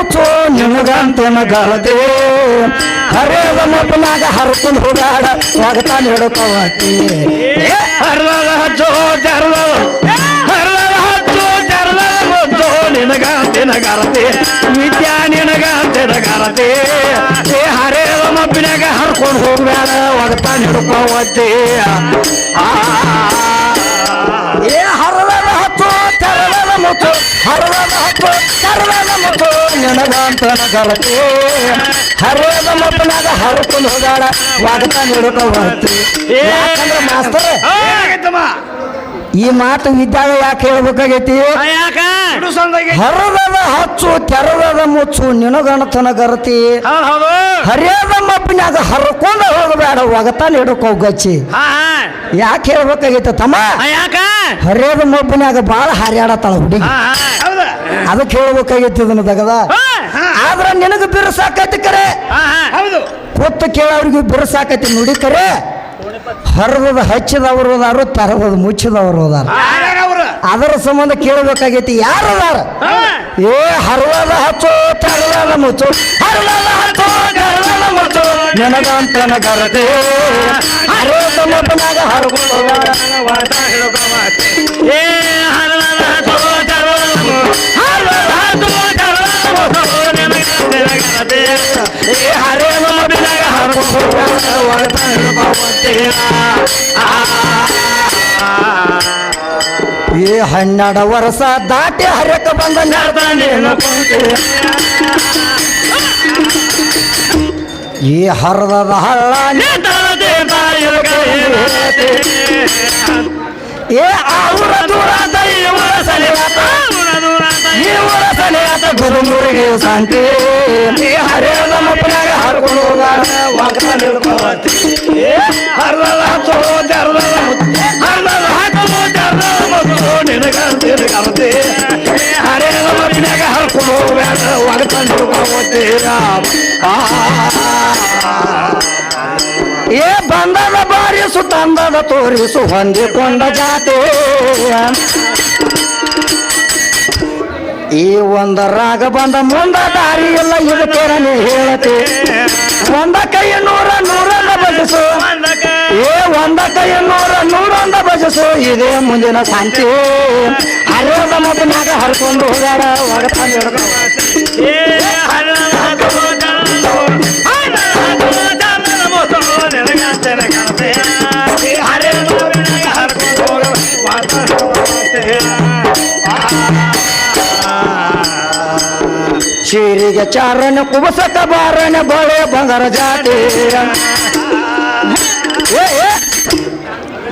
ಮುಚ್ಚು ನಿನಗಂತನ ಗಳದೆ ಹರಿಯದ ಮಬ್ಬನಾಗ ಹರ್ಕೊಂಡು ಹೋಗಾಡ ಒಗತಾನ ಹಿಡ್ಕೋವತಿ ಹರಿದ ಹಚ್ಚು, ಜರದ. ಹರಿದ ಹಚ್ಚು, ಜರದ. ಮುಚ್ಚು ನಿನಗಂತನ ಗರತೆ ವಿದ್ಯಾ ನಿನಗಂತನ ಗರತೆ ಏ ಹರಿಯದ ಮಬ್ಬಿನಾಗ ಹರ್ಕೊಂಡು ಹೋಗ್ಬೇಡ. ಒಗತಾನ ಹಿಡ್ಕೋವತಿ ಆ ಏ ಮುತ್ತು. ಹರದ ಹಬ್ಬ ತೆರಳದ ಮುತ್ತು ನಿನಗಂತನ ಗರತಿ ಹರಿಯದ ಮಬ್ಬನಾಗ ಹರ್ಕೊಂಡು ಹೋಗಾಡ ವಾಗತ ಹಿಡ್ಕೋವತಿ ಯಾಕಂದ್ರೆ ಮಾಸ್ತರ್ ಏನಾಗೈತಮ್ಮ ಈ ಮಾತು ಇದ್ದಾಗ ಯಾಕೆ ಹೇಳ್ಬೇಕಾಗೈತಿ? ಯಾಕ? ಹರದದ ಹರದ ಹಚ್ಚು ತೆರದದ ಮುಚ್ಚು ನಿನಗಣತನ ಗರತಿ. ಹರಿಯದ ಮಪ್ಪಿನಾಗ ಹರ್ಕೊಂಡ ಹೋಗಬೇಡ ಒಗತಾನ ಹಿಡ್ಕೋ ಗಚ್ಚಿ. ಯಾಕೆ ಹೇಳ್ಬೇಕಾಗೈತೆ ತಮ್ಮ? ಯಾಕ? ಹರಿಯದ ಮಬ್ಬಿನಾಗ ಬಾಳ ಹಾರ್ಯಾಡತ್ತಾಳ ಹುಡುಗಿ. ಹಾ ಹಾ. ಹೌದ. ಅದಕ್ಕೆ ಹೇಳ್ಬೇಕಾಗೈತಿ ಇದನ್ನ ತಗದ. ಹಾ. ಆದ್ರ ನಿನಗ ಬಿರುಸಾಕೈತಿ ಕರೆ. ಕೊತ್ತ ಕೇಳೋರಿಗೆ ಬಿರುಸಾಕೈತಿ ನುಡಿ ಕರೆ. ಹರಿದದ ಹಚ್ಚಿದವರು ಅದಾರು ತರದದ ಮುಚ್ಚಿದವರು ಅದಾರ ಅದರ ಸಂಬಂಧ ಕೇಳಬೇಕಾಗೈತಿ ಯಾರು ಅದಾರ ಏ ಹರಳದ ಹಚ್ಚು ತರಳದ ಮುಚ್ಚು. ಹಚ್ಚು ನನಗಂತನ ಗರದೆ ಹರದ ಏ. ಏ ಹರದ ಹನ್ನೆರಡು ವರ್ಷ ದಾಟಿ ಹರಕ ಬಂದ ಈ ಹರದ ಹಳ್ಳ ಏ ಅವರ ದೂರ ದೈವರ ಶಾಂತಿ. ಈ ಮಪ್ಪನಾಗ ಹರ್ಕೊಂಡು ಏ ಬಂದದ ಬಾರಿಸು, ತಂದದ ತೋರಿಸು, ಹೊಂದಿಕೊಂಡ ಜಾತಿ. ಈ ಒಂದ ರಾಗ ಬಂದ ಮುಂದ ದಾರಿ ಇಲ್ಲ ಇದಕ್ಕೇರನೆ ಮುತ್ತು ಇದೆ ಮುಂದಿನ ಸಾಂಚಿ ಹರಿಯದ ಮಗನಾಗ ಹರ್ಕೊಂಡು ಹೋಗುವ ಮಾತಾಡುವಂತೆ. ಶಿರಿಗೆ ಚಾರಣ ಕುಬಸಕ ಬಾರಣ ಬಳೆ ಬಂಗಾರ ಜಾತಿ ಏ.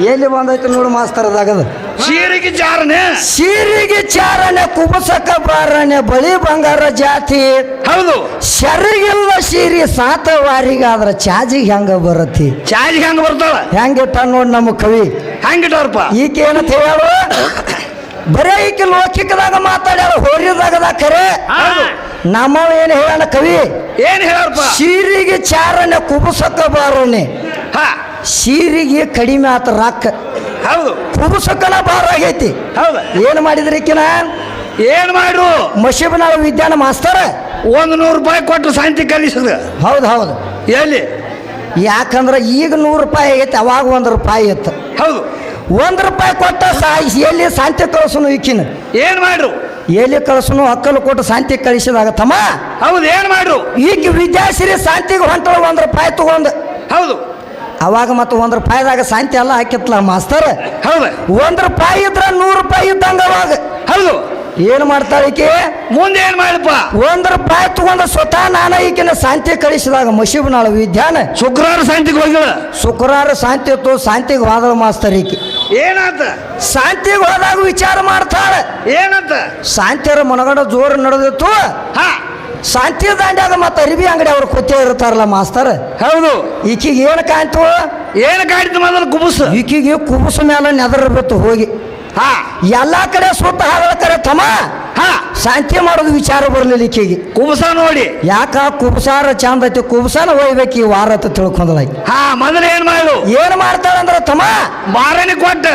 ಎಲ್ಲಿ ಬಂದೈತಿ ನೋಡು ಮಾಸ್ತರದಾಗದ. ಸೀರಿಗೆ ಚಾರನೆ ಸೀರಿಗೆ ಚಾರಣೆ ಕುಬಸಕ ಬಾರಣೆ ಬಳಿ ಬಂಗಾರ ಜಾತಿ. ಹೌದು. ಶರಿಗಿಲ್ಲ ಸೀರಿ ಸಾತ ವಾರಿಗಾದ್ರ ಚಾಜಿಗೆ ಹೆಂಗ ಬರತಿ? ಚಾಜಿಗೆ ಹೆಂಗ ಬರ್ತಾಳ? ಹೆಂಗಿಟ್ಟ ನೋಡ್ ನಮ್ಮ ಕವಿ. ಹೆಂಗಿಟ್ಟವ್ರಪ್ಪ ಈಕೆ ಏನಂತ ಹೇಳು? ಬರೇ ಈಕೆ ಲೋಕಿಕದಾಗ ಮಾತಾಡ್ಯಾರ ಹೋರಿದಾಗದ ಖರೆ ನಮ್ಮ ಏನು ಹೇಳೋಣ ಕವಿ? ಏನು ಹೇಳಪ್ಪ ಸೀರಿಗೆ ಚಾರಣ ಕುಬಸಕ ಬಾರಣೆ ಹಾ. ಶೀರಿಗೆ ಕಡಿಮೆ ಆತ ರೊಕ್ಕ ಹೌದು. ಕುಬಸಕನ ಭಾರ ಆಗೈತಿ. ಹೌದು. ಏನು ಮಾಡಿದ್ರಿ ಏನು ಏನ್ ಮಾಡ್ರು? ಮಶೀಬನಾಳ ವಿದ್ಯಾನ ಮಾಸ್ತರ? ಒಂದು ನೂರು ರೂಪಾಯಿ ಕೊಟ್ಟು ಶಾಂತಿ ಕಲಿಸಿದ್ರು ಹೌದು ಹೌದು. ಎಲ್ಲಿ? ಯಾಕಂದ್ರೆ ಈಗ ನೂರು ರೂಪಾಯಿ ಆಗೈತಿ ಅವಾಗ ಒಂದು ರೂಪಾಯಿ ಇತ್ತು. ಹೌದು. ಒಂದು ರೂಪಾಯಿ ಕೊಟ್ಟ ಸಾಯಿಸಿ ಎಲ್ಲಿ ಶಾಂತಿ ಕಳಿಸನು ಈಕಿನ? ಏನು ಮಾಡ್ರು? ಎಲ್ಲಿ ಕಳಿಸನು? ಅಕ್ಕಲು ಕೊಟ್ಟು ಶಾಂತಿ ಕಳಿಸಿದಾಗ ತಮ್ಮ? ಹೌದು ಏನು ಮಾಡ್ರು? ಈಗ ವಿದ್ಯಾಶ್ರೀ ಶಾಂತಿಗೆ ಹೊಂಟಳು ಒಂದು ರೂಪಾಯಿ ತಗೊಂಡು. ಹೌದು. ಅವಾಗ ಮತ್ತು ಒಂದು ರೂಪಾಯಿದಾಗ ಶಾಂತಿ ಎಲ್ಲ ಹಾಕಿತ್ಲ ಮಾಸ್ತರ್? ಹೌದು. ಒಂದು ರೂಪಾಯಿ ಇದ್ರ ನೂರು ರೂಪಾಯಿ ಇದ್ದಂಗ ಅವಾಗ. ಹೌದು. ಏನು ಮಾಡ್ತಾಳೆ ಈಕೆ? ಮುಂದೆ ಏನು ಮಾಡಪ್ಪ ಒಂದು ರೂಪಾಯಿ ತಗೊಂಡ ಸ್ವತಃ ನಾನು ಈಕಿನ ಶಾಂತಿ ಕಳಿಸಿದಾಗ ಮಶೀಬ್ನಾಳ ವಿದ್ಯಾನ? ಶುಕ್ರವಾರ ಶಾಂತಿಗೆ ಹೋಗಿಲ್ಲ. ಶುಕ್ರವಾರ ಶಾಂತಿ ಇತ್ತು ಶಾಂತಿಗೆ ಹೋದಳು ಮಾಸ್ತರ್ ಈಕೆ. ಏನಂತ? ಶಾಂತಿಗೆ ಹೋದಾಗ ವಿಚಾರ ಮಾಡ್ತಾಳೆ. ಏನಂತ? ಶಾಂತಿಯರ ಮನಗಡ ಜೋರು ನಡೆದಿತ್ತು. ಹಾ. ಶಾಂತಿ ದಾಂಡ್ಯಾಗ ಮತ್ತೆ ಅರಿವಿ ಅಂಗಡಿ ಅವ್ರು ಕೂತೇ ಇರ್ತಾರಲ್ಲ ಮಾಸ್ತರ್? ಹೌದು. ಈಕಿಗೆ ಏನು ಕಾಣ್ತು? ಏನು ಕಾಣ್ತು ಮೊದಲು ಕುಬುಸು? ಈಕಿಗೆ ಕುಬುಸು ಮೇಲೆ ನೆದರ್ಬಿತ್ತು ಹೋಗಿ. ಹಾ. ಎಲ್ಲ ಕಡೆ ಸುತ್ತ ಹಾಗಳ ಕರೆ ತಮ್ಮ. ಹಾ. ಶಾಂತಿ ಮಾಡೋದು ವಿಚಾರ ಬರಲಿಲ್ಲ ಈಕಿಗೆ. ಕುಬುಸ ನೋಡಿ. ಯಾಕ ಕುಬಸಾರ ಚಂದ ಐತಿ? ಕುಬಸಾನ ಒಯ್ಬೇಕು ಈ ವಾರ ಅಂತ ತಿಳ್ಕೊಂಡಲಾಗಿ. ಹಾ ಮೊದಲು ಏನ್ ಮಾಡು? ಏನ್ ಅಂದ್ರೆ ತಮ್ಮ? ಬಾರನೆ ಕೊಟ್ಟ.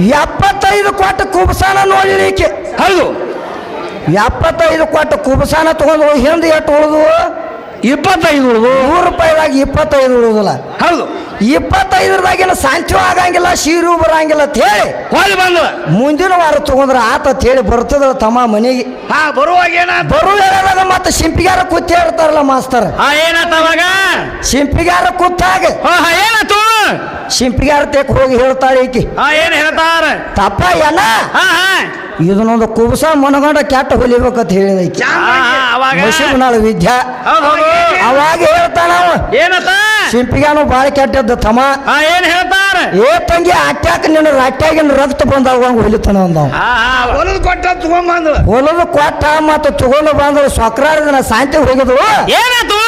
ಎಪ್ಪತ್ತೈದು ಕೊಟ್ಟ ಕುಬಸಾನ ನೋಡಿ ಈಕೆ. ಹೌದು. ಎಪ್ಪತ್ತೈದು ಕೊಟ್ಟು ಕುಬಸಾನ ತೊಗೊಂಡು ಹಿಂದೆ ಎಷ್ಟು ಉಳಿದು ಇಪ್ಪತ್ತೈದು ಉಳಿದು ನೂರು ರೂಪಾಯಿದಾಗ ಇಪ್ಪತ್ತೈದು ಉಳಿದಿಲ್ಲ. ಹೌದು. ಇಪ್ಪತ್ತೈದರದಾಗಿನ ಸಾಂಚು ಆಗಂಗಿಲ್ಲ ಶೀರು ಬರಂಗಿಲ್ಲ ಅಂತ ಹೇಳಿ ಹೋಗಿ ಬಂದು. ಮುಂದಿನ ವಾರ ತಗೊಂಡ್ರೆ ಆತ ಅಂತ ಹೇಳಿ ಬರ್ತದ ತಮ್ಮ ಮನೆಗೆ. ಹಾ ಬರುವಾಗ ಏನ? ಬರುವಾಗ ಹೇಳದಾಗ ಮತ್ತೆ ಶಿಂಪಿಗಾರ ಕೂತ್ ಹೇಳ್ತಾರಲ್ಲ ಮಾಸ್ತರ್. ಹಾ ಏನಾತ ಅವಾಗ? ಶಿಂಪಿಗಾರ ಕೂತಾಗ ಹಾ ಹಾ ಏನಾತು? ಶಿಂಪಿಗಾರ ತೆಕ್ ಹೋಗಿ ಹೇಳ್ತಾಳೆ ಈಕಿ. ಹಾ ಏನ್ ಹೇಳ್ತಾರ? ತಪ್ಪ ಏನ? ಹಾ ಹಾ. ಇದನ್ನೊಂದು ಕುಬಸ ಮನಗಂಡ ಕೆಟ್ಟ ಹೊಲಿಬೇಕಂತ ಹೇಳಿದ ಈಕಿ ಹಾ, ಹಾ, ಅವಾಗ? ಮಶಿಬನಾಳ ವಿದ್ಯಾ. ಅವಾಗ ಹೇಳ್ತಾನ ಶಿಂಪಿಗಾನು ಬಾಳ ಕೆಟ್ಟದ್ದ ತಮ್ಮ. ಆ ಏನ್ ಹೇಳ್ತಾರ? ಏ ತಂಗಿ ಅಟ್ಯಾಕ ನಿನ್ನ ರಟ್ಟಾಗಿನ ರಕ್ತ ಬಂದಾಗ ಹೊಲಿತಾನ ಅಂದವ ಹೊಲದ ಕೊಟ್ಟ ತಗೊಂಬಂದು ಹೊಲದ ಕೊಟ್ಟ ಮತ್ತು ತಗೊಂಡು ಬಂದ್ರು ಸಕ್ರಾರದಿನ ಶಾಂತಿ ಹೋಗಿದ್ವು ಏನಾಯ್ತು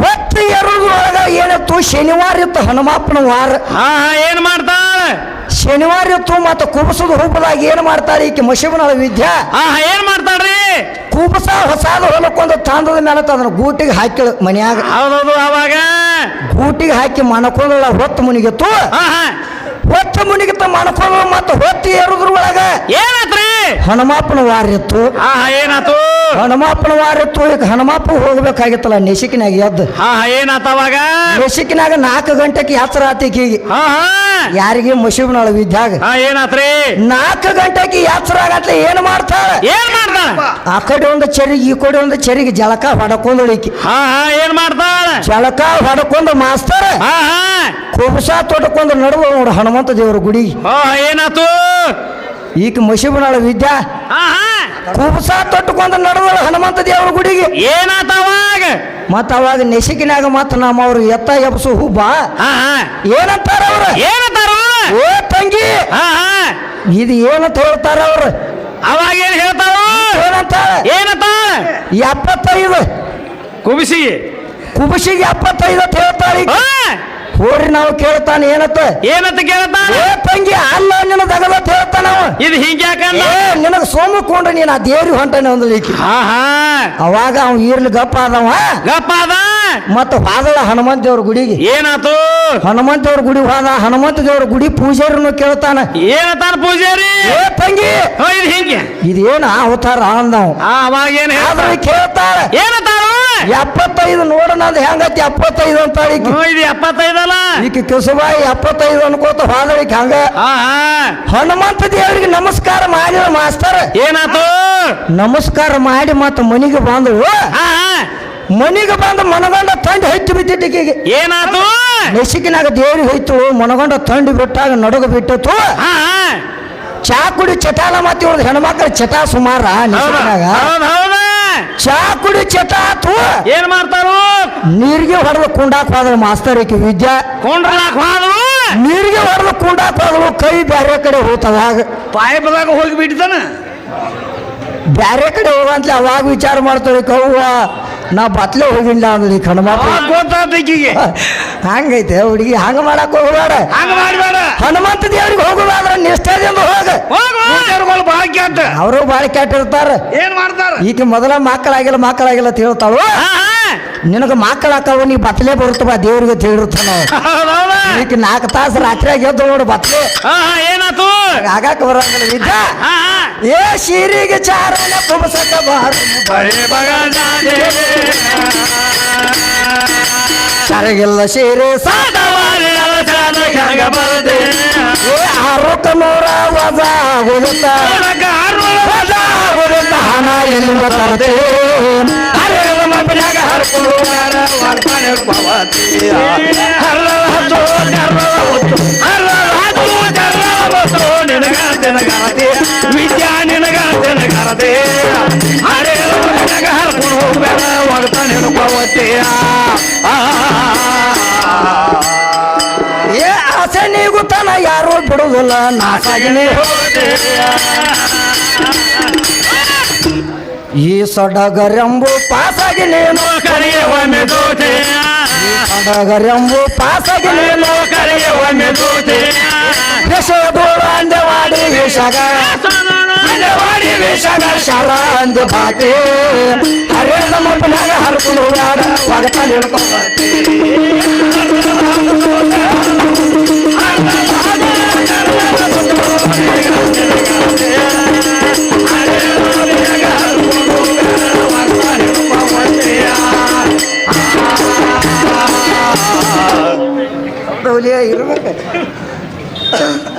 ಹೊತ್ತು ಎರಡು ಒಳಗ ಏನತ್ತು ಶನಿವಾರ ಇತ್ತು ಹನುಮಪ್ಪನ ವಾರ. ಏನು ಏನ್ ಮಾಡ್ತಾಳ? ಶನಿವಾರ ಇತ್ತು ಮತ್ತು ಕೂಬಸದ ರೂಪದಾಗ ಏನು ಮಾಡ್ತಾರೆ ಈಕೆ ಮಶಿಬನ ವಿದ್ಯಾ? ಆಹಾ ಏನ್ ಮಾಡ್ತಾಳ್ರಿ? ಕುಬಸ ಹೊಸಾದ ಹೊಲಕ್ಕೊಂದು ತಾಂದದ ಮೇಲೆ ಅದನ್ನ ಗೂಟಿಗೆ ಹಾಕಿಳು ಮನ್ಯಾಗ. ಹೌದೌದು ಅವಾಗ? ಗೂಟಿಗೆ ಹಾಕಿ ಮಣಕೊಂಡಳ ಹೊತ್ತು ಮುನಿಗಿತ್ತು. ಆಹಾ ಹೊತ್ತು ಮುನಿಗಿತ್ತ ಮಣಕೊಂಡ ಮತ್ತು ಹೊತ್ತು ಏರುದ್ರ ಒಳಗ. ಏನಾತ್ರಿ? ಹನುಮಾಪನ ವಾರ ಇತ್ತು. ಹಾ ಹಾ ಏನಾತು? ಹನುಮಾಪನ ವಾರಿತ್ತು ಈಗ ಹನುಮಪ್ಪ ಹೋಗ್ಬೇಕಾಗಿತ್ತಲ್ಲ ನೆಸಿಕಿನಾಗ ಎದ್ದು. ಆಹಾ ಏನಾತ ಅವಾಗ? ನೆಸಿಕಿನಾಗ ನಾಲ್ಕು ಗಂಟೆಗೆ ಯಾತ್ರ ಆತಿಕೀಗಿ ಆಹಾ ಯಾರಿಗೆ ಮುಷಿಬ್ನಾಳ ವಿದ್ಯಾಗ ಹಾ ಏನಾತ್ರಿ? ನಾಲ್ಕು ಗಂಟೆಗೆ ಯಾತ್ರ ಆಗತ್ಲೆ? ಏನು ಮಾಡ್ತಾಳ? ಏನ್ ಮಾಡ್ತಾಳ ಆ ಕಡೆ ಒಂದು ಚೆರಿಗೆ ಈ ಕಡೆ ಒಂದು ಚೆರಿಗೆ ಜಳಕ ಹೊಡಕೊಂಡಳಿಕಿ ಹಾ ಹಾ ಏನ್ ಮಾಡ್ತಾಳ? ಜಳಕ ಹೊಡಕೊಂಡು ಮಾಸ್ತರ ಹಾ ಹಾ. ಕುಬಸ ತೊಡಕೊಂಡು ನಡುವ ನೋಡು ಹನುಮಂತ ದೇವರ ಗುಡಿ. ಹಾ ಏನಾತು? ಈಗ ಮುಷಿಬನಾಳ ವಿದ್ಯಾ ಹಾ ಹಾ. ಕುಬಸ ತೊಟ್ಟುಕೊಂಡು ನಡುವ ಹನುಮಂತ ದೇವರ ಗುಡಿಗೆ. ಏನಾತ ಅವಾಗ? ಮತ್ತ ಅವಾಗ ನೆಸಿಕಿನಾಗ ಮತ್ತ ನಮ್ಮ ಅವ್ರು ಎತ್ತ ಎಬ್ಸು ಹುಬ್ಬ. ಹಾ ಹಾ. ಏನಂತಾರ ಅವ್ರ? ಏನಂತಾರು ಏ ತಂಗಿ. ಹಾ ಹಾ. ಇದು ಏನಂತ ಹೇಳ್ತಾರ ಅವ್ರ? ಅವಾಗ ಏನ್ ಹೇಳ್ತಾರು ಏನಂತಾರ? ಏನಂತ? ಎಪ್ಪತ್ತೈದು. ಕುಬಿಸಿ. ಕುಬಸಿಗೆ ಎಪ್ಪತ್ತೈದು ಅಂತ ಹೇಳ್ತಾರ ಹಾ. ಹೋರಿ ನಾವು ಕೇಳ್ತಾನೆ ಏನತ್ತ? ಏನತ್ತ ಕೇಳ್ತಾರ ಏ ತಂಗಿ ಅಲ್ಲ ನಿನ್ನ ದಗದತ್ ಕೇಳ್ತಾನ ಇದು ಹಿಂಗ್ಯಾಕ ನಿನಗ ಸೋಮಕೊಂಡ ನೀನ್ ಆ ದೇವ್ರಿ ಹೊಂಟಾನೆ ಒಂದು ಅವಾಗ ಅವ ಇರ್ಲಿ ಗಪ್ಪ ಆದವ. ಗಪ್ಪ ಅದ ಮತ್ತ ಹಾದಳ ಹನುಮಂತ ದೇವ್ರ ಗುಡಿಗೆ. ಏನಾತು? ಹನುಮಂತ ದೇವ್ರ ಗುಡಿ ಹೋದ ಹನುಮಂತ ದೇವ್ರ ಗುಡಿ ಪೂಜಾರಿನು ಕೇಳ್ತಾನ. ಏನತಾನ ಪೂಜಾರಿ? ಏ ತಂಗಿ! ಇದು ಹಿಂಗೆ. ಇದೇನ ಅವತಾರ ಅಂದವ. ಅವಾಗ ಏನ್ ಆದ್ರೆ ಕೇಳ್ತಾಳ. ಏನಂತಾರು ಎಪ್ಪತ್ತೈದು ನೋಡೋಣ ಅಂದ್ ಹೆಂಗತಿ ಎಪ್ಪತ್ತೈದು ಅಂತ ಈಕಿ ಇದು ಎಪ್ಪತ್ತೈದಲ್ಲ? ಈಕಿ ಕಿಸುಬಾಯಿ ಎಪ್ಪತ್ತೈದು ಅನ್ಕೋತ ಹೋದಳಿಕ್ ಹಂಗ. ಹನುಮಂತ ದೇವರಿಗೆ ನಮಸ್ಕಾರ ಮಾಡಿದ ಮಾಸ್ತರ್ ಏನಾತು? ನಮಸ್ಕಾರ ಮಾಡಿ ಮತ್ತ ಮನಿಗೆ ಬಂದಳು. ಮನಿಗೆ ಬಂದು ಮನಗಂಡ ತಂಡಿ ಹಚ್ಚಿ ಬಿದ್ದಿಟ್ಟಿಗೆ ಏನಾತು ನಸಿಕಿನಾಗ ದೇವ್ರಿಗೆ ಹೋಯ್ತು ಮನಗಂಡ ತಂಡಿ ಬಿಟ್ಟಾಗ ನಡುಗ ಬಿಟ್ಟಿತ್ತು. ಚಾ ಕುಡಿ ಚಟಾಲ ಮಾತಿ ಉಳ್ದ ಹೆಣ್ಮಕ್ಳ ಚಟ ಸುಮಾರ ನೆಸಿಕಿನಾಗ ಚಾ ಕುಡಿ ಚಟ ಆತು. ಏನ್ ಮಾಡ್ತಾರು? ನೀರಿಗೆ ಹೊಡೆದು ಕುಂಡಾಕ್ ಹೋದ್ರು ಮಾಸ್ತರ್ ಈಕಿ ವಿದ್ಯಾ. ಕೊಂಡ್ರಲಾಕ್ ಹೋದ್ರು? ನೀರಿಗೆ ಹೊಡೆದು ಕುಂಡಾಕ್ ಹೋದ್ರು ಕೈ ಬ್ಯಾರೆ ಕಡೆ ಹೋತದಾಗ ಪಾಯಪದಾಗ ಹೋಗಿ ಬಿಡ್ತಾನ ಬ್ಯಾರೆ ಕಡೆ ಹೋಗಂತ್ಲೆ ಅವಾಗ ವಿಚಾರ ಮಾಡ್ತಾರೆ ಕವ್ವ ನಾ ಬತ್ಲೆ ಹೋಗಿಲ್ಲ ಅಂದ್ರೆ ಈಕಿಗೆ. ಹಂಗೈತೆ ಹುಡುಗಿ ಹಂಗ ಮಾಡಕ್ ಹೋಗಬೇಡ. ಹಂಗ ಮಾಡಬೇಡ. ಹನುಮಂತ ದೇವ್ರಿಗೆ ಹೋಗುದಾದ್ರ ನಿಷ್ಠದಿಂದ ಹೋಗ. ಭಾಳ ಕೆಟ್ಟ. ಅವರು ಬಾಳ ಕೆಟ್ಟಿರ್ತಾರ ಏನ್ ಮಾಡ್ತಾರ? ಈಕೆ ಮೊದಲ ಮಕ್ಕಳಾಗಿಲ್ಲ ಮಕ್ಕಳಾಗಿಲ್ಲ ಅಂತ ಹೇಳ್ತಾಳು? ನಿನಗ ಮಕ್ಕಳಾಕವ ನೀ ಬತ್ಲೆ ಬರುತ್ತವ ದೇವ್ರಿಗೆ ಅಂತ ಇದಕ್ಕೆ ನಾಲ್ಕು ತಾಸು ರಾತ್ರಿಯಾಗ ಎದ್ದು ನೋಡು ಬತ್ಲೆ. ಏನಾತು ಆಗಾಕ ಬರಂಗಿಲ್ಲ ಹಾ ಏ ಶೀರಿಗೆ ಚಾರಣ ಕುಬಸಕ ಬಾರು ಸರಿಗಿಲ್ಲ ಶೀರೆ ಆರೋಕ ನೂರ ವಜ ಆಗುತ್ತ ಹಣ ಎಲ್ಲಿ ಹರಿಯದ ನಿನಗ ವಿದ್ಯಾ ನಿನಗ ನಿನಗರತಿ. ಹರಿಯದ ಮಬ್ಬಿನಾಗ ಹರ್ಕೊಂಡು ಏ ಆಸೆ ನೀಗುತ್ತಾನ ಯಾರು ಬಿಡುದಿಲ್ಲ ನಾಸಾಗಿನೇ ಈ ಸಡಗರೆಂಬು ಪಾಸಾಗಿ ನೀನು ಕರೆಯ ಒಮ್ಮೆ ದೋತೆ ಸಡಗರೆಂಬು ಪಾಸಾಗಿ ನೀನು ಕರೆಯ ಒಮ್ಮೆ ದೋತೆ ವಿಷದೋಳ ಅಂದವಾಡಿ ವಿಷಗ. ಅಂದವಾಡಿ ವಿಷಗ ಶಾಲ ಅಂದ ಬಾತಿ ಹರಿಯದ ಮಪ್ಪನಾಗ ಹರ್ಕೊಂಡು ಹೋಗಾಡ ಹಿಡ್ಕೊಂಬರ್ತಿ